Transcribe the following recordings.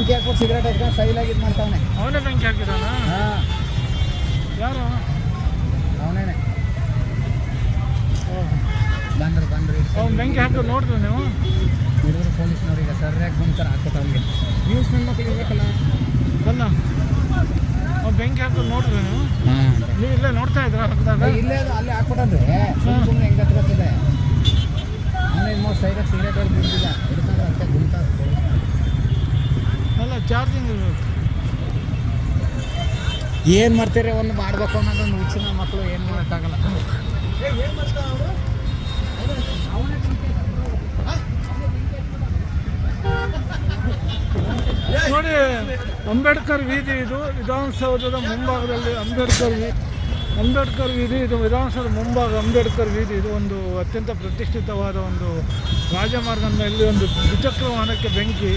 ಬೆಂಕಿ ಹಾಕ್ಬಿಟ್ಟು ಸಿಗರೇಟ್ ಹಚ್ಕೊಂಡು ಸ್ಟೈಲಾಗಿ ಇದು ಮಾಡ್ತಾವನೆ. ಅವನೇ ಬೆಂಕಿ ಹಾಕಿದಾನ? ಹಾಂ. ಯಾರು? ಅವನೇನೆ. ಬಂದ್ರು ಬಂದ್ರಿ ಅವ್ನು ಬೆಂಕಿ ಹಾಕಿದ್ರು ನೋಡಿದ್ರು ನೀವು? ಹಿಡಿದ್ರು ಪೊಲೀಸ್ನವ್ರಿಗೆ ಸರ್ಯಾಗಿ ಗುಂಕರ್ ಹಾಕ್ಬಿಟ್ಟು ಅವ್ನಿಗೆ. ನ್ಯೂಸ್ ನನ್ನ ಮಕ್ಳು ಇರ್ಬೇಕಲ್ಲ. ಅಲ್ಲ ಅವ್ನು ಬೆಂಕಿ ಹಾಕಿದ್ರು ನೋಡಿದ್ರು ನೀವು? ನೀವು ಇಲ್ಲೇ ನೋಡ್ತಾ ಇದ್ರ ಹಾಕಿದಾಗ? ಇಲ್ಲೇ ಅದು ಅಲ್ಲೇ ಹಾಕ್ಬಿಟ್ಟಂದ್ರೆ ಸುಮ್ಮನೆ ಹೆಂಗೆ ಹೆಂಗೆ ಹತ್ಕೊತದೆ ಅವನೇ ಮೂರು ಸೈಡಾಗಿ ಸಿಗರೇಟ್ ಹೊಡೆದು ಬಿಡ್ತಿದ್ದ ಚಾರ್ಜಿಂಗ್ ಇರಬೇಕು ಏನು ಮಾಡ್ತೀರಿ? ಒಂದು ಮಾಡ್ಬೇಕು ಅನ್ನೋದೊಂದು ಹುಚ್ಚಿನ ಮಕ್ಕಳು ಏನು ಮಾಡೋಕ್ಕಾಗಲ್ಲ. ನೋಡಿ, ಅಂಬೇಡ್ಕರ್ ವೀದಿ ಇದು. ವಿಧಾನಸೌಧದ ಮುಂಭಾಗದಲ್ಲಿ ಅಂಬೇಡ್ಕರ್ ಅಂಬೇಡ್ಕರ್ ವೀಧಿ ಇದು. ವಿಧಾನಸೌಧದ ಮುಂಭಾಗ ಅಂಬೇಡ್ಕರ್ ವೀಧಿ. ಇದು ಒಂದು ಅತ್ಯಂತ ಪ್ರತಿಷ್ಠಿತವಾದ ಒಂದು ರಾಜಮಾರ್ಗದ ಮೇಲೆ ಒಂದು ದ್ವಿಚಕ್ರ ವಾಹನಕ್ಕೆ ಬೆಂಕಿ.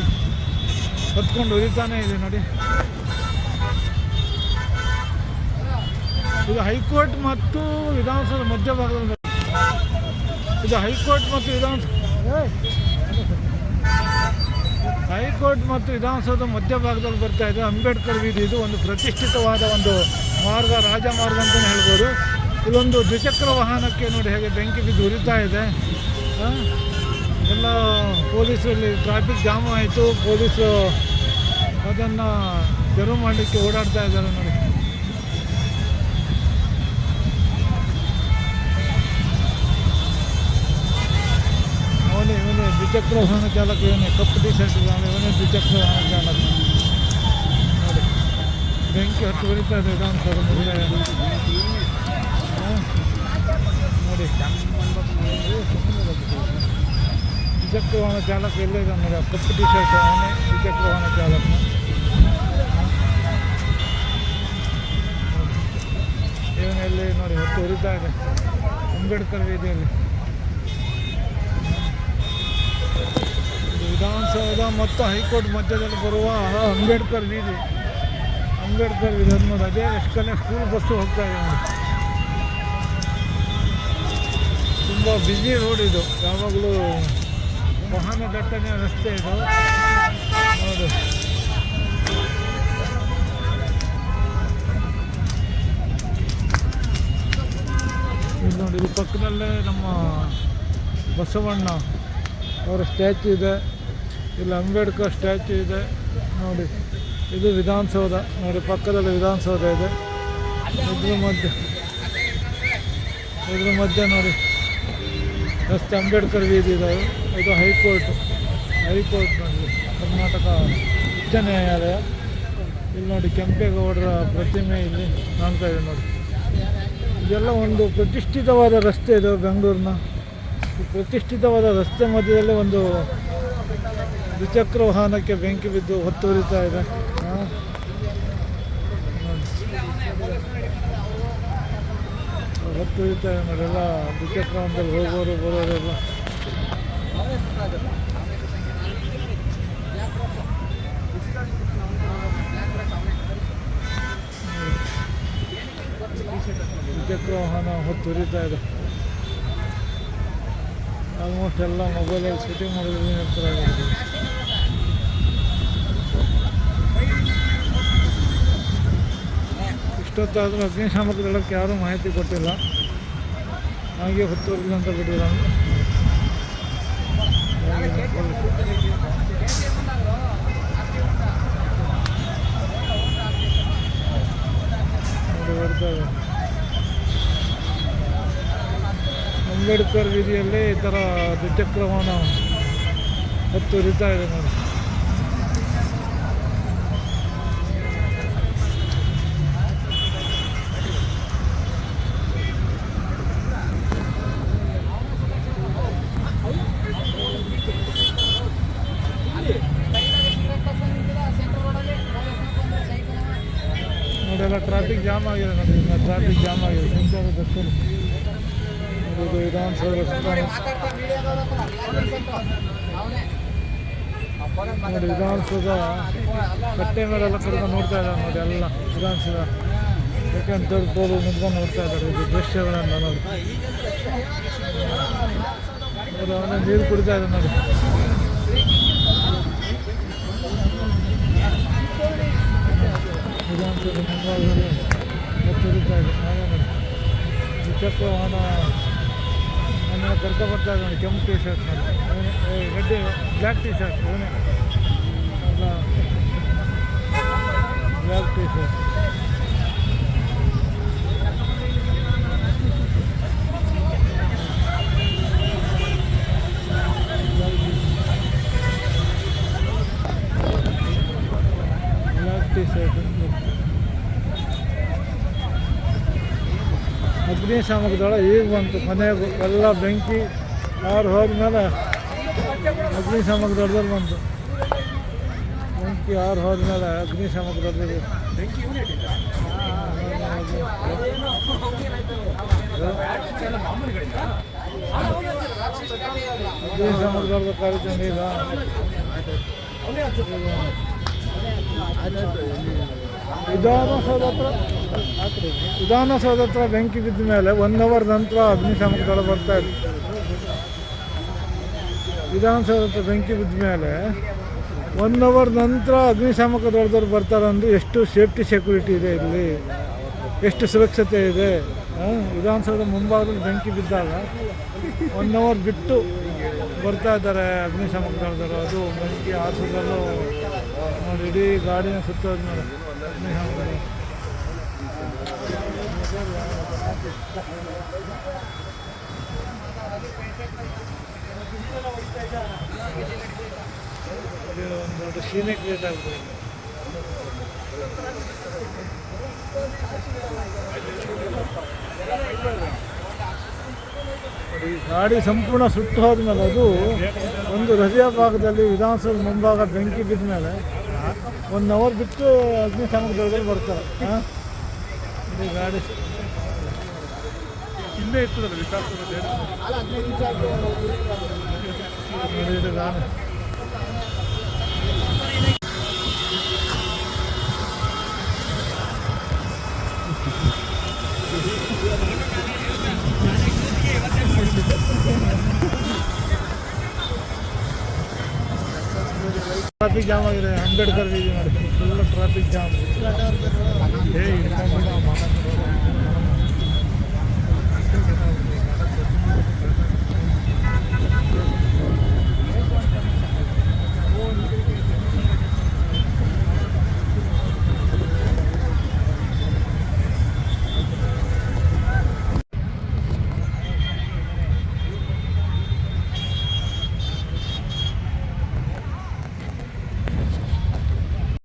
ಹೊತ್ಕೊಂಡು ಉರಿತಾನೆ ಇದೆ ನೋಡಿ. ಇದು ಹೈಕೋರ್ಟ್ ಮತ್ತು ವಿಧಾನಸೌಧ ಮಧ್ಯಭಾಗದಲ್ಲಿ. ಇದು ಹೈಕೋರ್ಟ್ ಮತ್ತು ವಿಧಾನಸೌಧ ಹೈಕೋರ್ಟ್ ಮತ್ತು ವಿಧಾನಸೌಧ ಮಧ್ಯಭಾಗದಲ್ಲಿ ಬರ್ತಾ ಇದೆ. ಅಂಬೇಡ್ಕರ್ ವೀಧಿ ಇದು ಒಂದು ಪ್ರತಿಷ್ಠಿತವಾದ ಒಂದು ಮಾರ್ಗ, ರಾಜಮಾರ್ಗ ಅಂತಲೇ ಹೇಳ್ಬೋದು. ಇಲ್ಲೊಂದು ದ್ವಿಚಕ್ರ ವಾಹನಕ್ಕೆ ನೋಡಿ ಹೇಗೆ ಬೆಂಕಿ ಬಿದ್ದು ಉರಿತಾ ಇದೆ. ಎಲ್ಲ ಪೊಲೀಸರಲ್ಲಿ ಟ್ರಾಫಿಕ್ ಜಾಮ್ ಆಯಿತು ಪೊಲೀಸು ಅದನ್ನು ತೆರವು ಮಾಡಲಿಕ್ಕೆ ಓಡಾಡ್ತಾ ಇದ್ದಾರೆ ನೋಡಿ. ಅವನೇ, ಇವನೇ ದ್ವಿಚಕ್ರ ವಾಹನ ಚಾಲಕ, ಇವನೇ ಕಪ್ಪು ಟಿ ಶರ್ಟ್ ಇದ್ದಾನೆ, ಇವನೇ ದ್ವಿಚಕ್ರ ವಾಹನ ಚಾಲಕ. ನೋಡಿ, ಬೆಂಕಿ ಹತ್ತು ಬರೀತಾ ಇದೆ ವಿಧಾನಸೌಧ ಮುಂದೆ. ನೋಡಿ. ದ್ವಿಚಕ್ರ ವಾಹನ ಚಾಲಕ ಎಲ್ಲೇ ನಮಗೆ ಕಪ್ಪು ಟಿ ಶರ್ಟ್ ಅವನೇ ದ್ವಿಚಕ್ರ ವಾಹನ ಚಾಲಕ. ಇವನಲ್ಲಿ ನೋಡಿ, ಹೊತ್ತು ಉರಿತಾ ಇದೆ. ಅಂಬೇಡ್ಕರ್ ವೀದಿಯಲ್ಲಿ ವಿಧಾನಸೌಧ ಮತ್ತು ಹೈಕೋರ್ಟ್ ಮಧ್ಯದಲ್ಲಿ ಬರುವ ಅಂಬೇಡ್ಕರ್ ವೀದಿ ಅಂಬೇಡ್ಕರ್ ವೀದಿ ಅದು ಅದೇ ಎಷ್ಟು ಸ್ಕೂಲ್ ಬಸ್ಸು ಹೋಗ್ತಾ ಇದೆ ನೋಡಿ. ತುಂಬ ಬ್ಯುಸಿ ರೋಡ್ ಇದು. ಯಾವಾಗಲೂ ವಾಹನ ದಟ್ಟಣೆ ರಸ್ತೆ ಇದು. ನೋಡಿ ಇಲ್ಲಿ ನೋಡಿ ಇದು ಪಕ್ಕದಲ್ಲೇ ನಮ್ಮ ಬಸವಣ್ಣ ಅವರ ಸ್ಟ್ಯಾಚು ಇದೆ. ಇಲ್ಲಿ ಅಂಬೇಡ್ಕರ್ ಸ್ಟ್ಯಾಚು ಇದೆ. ನೋಡಿ, ಇದು ವಿಧಾನಸೌಧ. ನೋಡಿ, ಪಕ್ಕದಲ್ಲಿ ವಿಧಾನಸೌಧ ಇದೆ. ಇದ್ರ ಮಧ್ಯೆ ಇದ್ರ ಮಧ್ಯೆ ನೋಡಿ, ರಸ್ತೆ ಅಂಬೇಡ್ಕರ್ ಬೀದಿ ಇದ್ದಾವೆ ಇದು ಹೈಕೋರ್ಟ್ ಹೈಕೋರ್ಟ್ ನೋಡಿ ಕರ್ನಾಟಕ ಉಚ್ಚ ನ್ಯಾಯಾಲಯ. ಇಲ್ಲಿ ನೋಡಿ ಕೆಂಪೇಗೌಡರ ಪ್ರತಿಮೆ ಇಲ್ಲಿ ಕಾಣ್ತಾ ಇದೆ ನೋಡಿ. ಇದೆಲ್ಲ ಒಂದು ಪ್ರತಿಷ್ಠಿತವಾದ ರಸ್ತೆ ಇದು ಬೆಂಗಳೂರಿನ. ಪ್ರತಿಷ್ಠಿತವಾದ ರಸ್ತೆ ಮಧ್ಯದಲ್ಲಿ ಒಂದು ದ್ವಿಚಕ್ರ ವಾಹನಕ್ಕೆ ಬೆಂಕಿ ಬಿದ್ದು ಹೊತ್ತು ಉರಿತಾ ಇದೆ. ಆ. ನೋಡಿ. ಹೊತ್ತು ಉರಿತಾ ಇದೆ ಎಲ್ಲ ದ್ವಿಚಕ್ರ ವಾಹನದಲ್ಲಿ ಹೋಗೋರು ಬರೋರೆಲ್ಲ ದ್ವಿಚಕ್ರ ವಾಹನ ಹೊತ್ತು ಉರಿತಾ ಇದೆ. ಆಲ್ಮೋಸ್ಟ್ ಎಲ್ಲ ಮೊಬೈಲಲ್ಲಿ ಶೂಟಿಂಗ್ ಮಾಡೋದ್ರಿಂದ ಇರ್ತಾರೆ ಇಷ್ಟೊತ್ತಾದರೂ ಅಗ್ನಿಶಾಮಕ ದಳಕ್ಕೆ ಯಾರೂ ಮಾಹಿತಿ ಕೊಟ್ಟಿಲ್ಲ. ಹಾಗೆ ಹೊತ್ತು ಅಂತ ಬಿಟ್ಟಿದ್ದಾರೆ. ಅಂಬೇಡ್ಕರ್ ವಿಧಿಯಲ್ಲಿ ಈ ಥರ ದ್ವಿಚಕ್ರ ವಾಹನ ಹೊತ್ತು ಇದೆ ನೋಡಿ ಎಲ್ಲ ಟ್ರಾಫಿಕ್ ಜಾಮ್ ಆಗಿದೆ ನೋಡಿ ಟ್ರಾಫಿಕ್ ಜಾಮ್ ಆಗಿದೆ. ಸಂಚಾರ ನೋಡಿ ಇದು ವಿಧಾನಸೌಧ ವಿಧಾನಸೌಧ ಕಟ್ಟೆ ಮೇಲೆಲ್ಲ ಕರ್ಕೊಂಡು ನೋಡ್ತಾ ಇದ್ದಾರೆ ನೋಡಿ, ಎಲ್ಲ ವಿಧಾನಸೌಧ. ಥರ್ಡ್ ಫ್ಲೋರ್ ನಿಂತ್ಕೊಂಡು ನೋಡ್ತಾ ಇದ್ದಾರೆ. ಇದು ದೃಶ್ಯಗಳನ್ನು ನೋಡಿ, ಅವನೇ ನೀರು ಕುಡಿತಾ ಇದ್ದಾನೆ ನೋಡಿ. बिरयानी तो बिना ड्राइवर है बच्चे भी ड्राइवर आया नहीं टीचर को आना मैंने करता पड़ता है कम टी शर्ट गड्डे black T shirt black T shirt Thank you. ದಳ ಈಗ ಬಂತು ಮನೆಗೂ ಎಲ್ಲ ಬೆಂಕಿ ಆರು ಹೋದ್ಮೇಲೆ ಅಗ್ನಿಶಾಮಕ ದಳದಲ್ಲಿ ಬಂತು. ಬೆಂಕಿ ಆರು ಹೋದ್ಮೇಲೆ ಅಗ್ನಿಶಾಮಕ ದಳದಲ್ಲಿ ಅಗ್ನಿಶಾಮಕ ದಳದ ಕಾರ್ಯಕ್ರಮ ಈಗ. ವಿಧಾನಸೌಧ ಹತ್ರ? ವಿಧಾನಸೌಧ ಹತ್ರ ಬೆಂಕಿ ಬಿದ್ದ ಮೇಲೆ ಒನ್ ಅವರ್ ನಂತರ ಅಗ್ನಿಶಾಮಕ ದಳ ಬರ್ತಾ ಇತ್ತು ವಿಧಾನಸೌಧ ಹತ್ರ ಬೆಂಕಿ ಬಿದ್ದ ಮೇಲೆ ಒನ್ ಅವರ್ ನಂತರ ಅಗ್ನಿಶಾಮಕ ದಳದವ್ರು ಬರ್ತಾರೆ ಅಂದ್ರೆ ಎಷ್ಟು ಸೇಫ್ಟಿ ಸೆಕ್ಯೂರಿಟಿ ಇದೆ ಇಲ್ಲಿ? ಎಷ್ಟು ಸುರಕ್ಷತೆ ಇದೆ? ವಿಧಾನಸೌಧ ಮುಂಭಾಗದಲ್ಲಿ ಬೆಂಕಿ ಬಿದ್ದಾಗ ಒನ್ ಅವರ್ ಬಿಟ್ಟು ಬರ್ತಾ ಇದ್ದಾರೆ ಅಗ್ನಿಶಾಮಕ ದಳದವರು ಅದು ಬೆಂಕಿ ಆಸೋದಲ್ಲೂ ಇಡೀ ಗಾಡಿನ ಸುತ್ತೋದ್ಮೇಲೆ ದೊಡ್ಡ ಈ ಗಾಡಿ ಸಂಪೂರ್ಣ ಸುಟ್ಟು ಹೋದ್ಮೇಲೆ ಅದು ಒಂದು ಹೃದಯ ಭಾಗದಲ್ಲಿ ವಿಧಾನಸೌಧ ಮುಂಭಾಗ ಬೆಂಕಿ ಬಿದ್ದ ಮೇಲೆ ಒನ್ ಅವರ್ ಬಿಟ್ಟು ಅಗ್ನಿಶಾಮಕದೊಳಗಡೆ ಬರ್ತಾರೆ. ಹಾಂ? ಗಾಡಿ. ಇಲ್ಲೇ ಇರ್ತದಲ್ಲ ವಿಕಾಸ ನೋಡಿ ಇದು ಗಾಡಿ. ಟ್ರಾಫಿಕ್ ಜಾಮ್ ಆಗಿದೆ. ಅಂಬೇಡ್ಕರ್ ಬೀದಿ ನೋಡಿ ಫುಲ್ ಟ್ರಾಫಿಕ್ ಜಾಮ್ ಹೇ